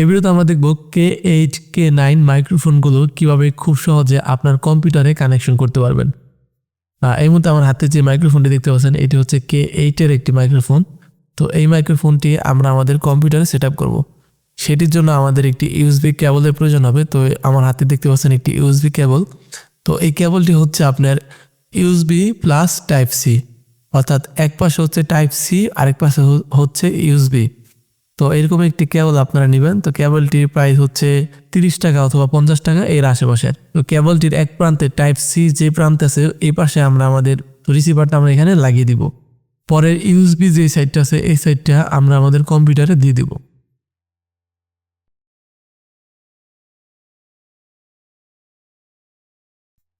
এই ভিডিওতে আমরা দেখব কে এইট কে নাইন মাইক্রোফোনগুলো কীভাবে খুব সহজে আপনার কম্পিউটারে কানেকশন করতে পারবেন। এই মুহূর্তে আমার হাতে যে মাইক্রোফোনটি দেখতে পাচ্ছেন, এটি হচ্ছে কে এইটের একটি মাইক্রোফোন তো এই মাইক্রোফোনটি আমরা আমাদের কম্পিউটারে সেট আপ করব। সেটির জন্য আমাদের একটি ইউএসবি কেবলের প্রয়োজন হবে। তো আমার হাতে দেখতে পাচ্ছেন একটি ইউএসবি কেবল তো এই কেবলটি হচ্ছে আপনার ইউএসবি প্লাস টাইপ সি অর্থাৎ এক পাশে হচ্ছে টাইপ সি আরেক পাশে হচ্ছে ইউএসবি তো এরকম একটি কেবল আপনারা নেবেন। তো কেবলটির প্রাইস হচ্ছে তিরিশ টাকা অথবা পঞ্চাশ টাকা এর আশেপাশের। তো কেবলটির এক প্রান্তে টাইপ সি যে প্রান্তে আছে, এই পাশে আমরা আমাদের রিসিভারটা আমরা এখানে লাগিয়ে দিব। পরের ইউএসবি যে সাইডটা আছে, এই সাইডটা আমরা আমাদের কম্পিউটারে দিয়ে দিব।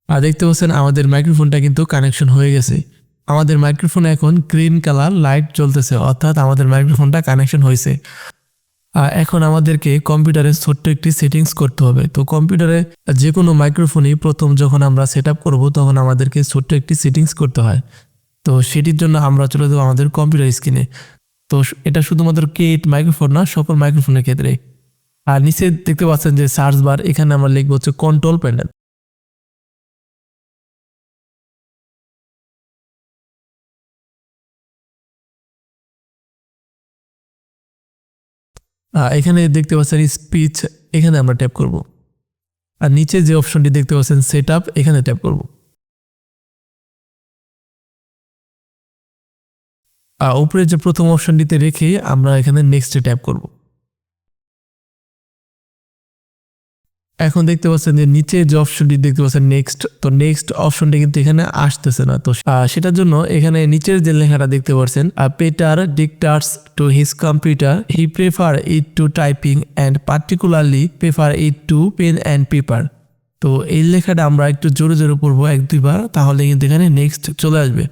আর দেখতে পাচ্ছেন আমাদের মাইক্রোফোনটা কিন্তু কানেকশন হয়ে গেছে। আমাদের মাইক্রোফোনে এখন গ্রিন কালার লাইট জ্বলতেছে, অর্থাৎ আমাদের মাইক্রোফোনটা কানেকশন হয়েছে। আর এখন আমাদেরকে কম্পিউটারে ছোট্ট একটি সেটিংস করতে হবে। তো কম্পিউটারে যে কোনো মাইক্রোফোনই প্রথম যখন আমরা সেট আপ করব, তখন আমাদেরকে ছোট্ট একটি সেটিংস করতে হয়। তো সেটির জন্য আমরা চলে যাব আমাদের কম্পিউটার স্ক্রিনে তো এটা শুধুমাত্র কেট মাইক্রোফোন না, সকল মাইক্রোফোনের ক্ষেত্রে। আর নিচে দেখতে পাচ্ছেন যে সার্চ বার এখানে আমরা লিখব হচ্ছে কন্ট্রোল প্যানেল এখানে দেখতে পাচ্ছেন স্পিচ এখানে আমরা ট্যাপ করব। আর নিচে যে অপশনটি দেখতে পাচ্ছেন সেট এখানে ট্যাপ করব। আর উপরে যে প্রথম অপশনটিতে রেখে আমরা এখানে নেক্সটে ট্যাপ করব। এখন দেখতে পাচ্ছেন যে নিচে যে অপশনটি দেখতে পাচ্ছেন নেক্সট তো নেক্সট অপশনটি কিন্তু এখানে আসতেছে না। তো সেটার জন্য এখানে নিচের যে লেখাটা দেখতে পাচ্ছেন Peter dictates to his computer he prefer it to typing and particularly prefer it to pen and paper তো, এই লেখাটা আমরা একটু জোরে জোরে পড়ব এক, দুইবার, তাহলে কিন্তু এখানে নেক্সট চলে আসবে।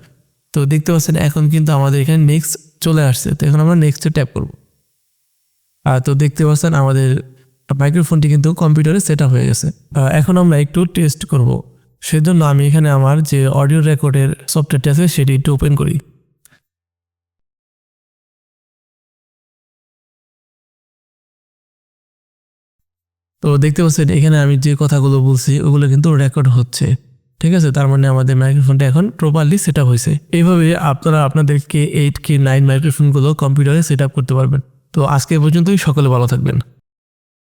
তো, দেখতে পাচ্ছেন এখন কিন্তু আমাদের এখানে নেক্সট চলে আসছে, তো এখন আমরা নেক্সটে ট্যাপ করব। আর তো দেখতে পাচ্ছেন আমাদের মাইক্রোফোনটি কিন্তু কম্পিউটারে সেট হয়ে গেছে। এখন আমরা একটু টেস্ট করব। সেজন্য আমি এখানে আমার যে অডিও রেকর্ডের সফটওয়্যারটি আছে, সেটি একটু ওপেন করি। তো দেখতে পাচ্ছেন, এখানে আমি যে কথাগুলো বলছি, ওগুলো কিন্তু রেকর্ড হচ্ছে। ঠিক আছে? তার মানে আমাদের মাইক্রোফোনটা এখন প্রপারলি সেট আপ হয়েছে। এইভাবে আপনারা আপনাদেরকে এইট কে নাইন মাইক্রোফোনগুলো কম্পিউটারে সেট আপ করতে পারবেন। তো আজকে পর্যন্তই, সকলে ভালো থাকবেন।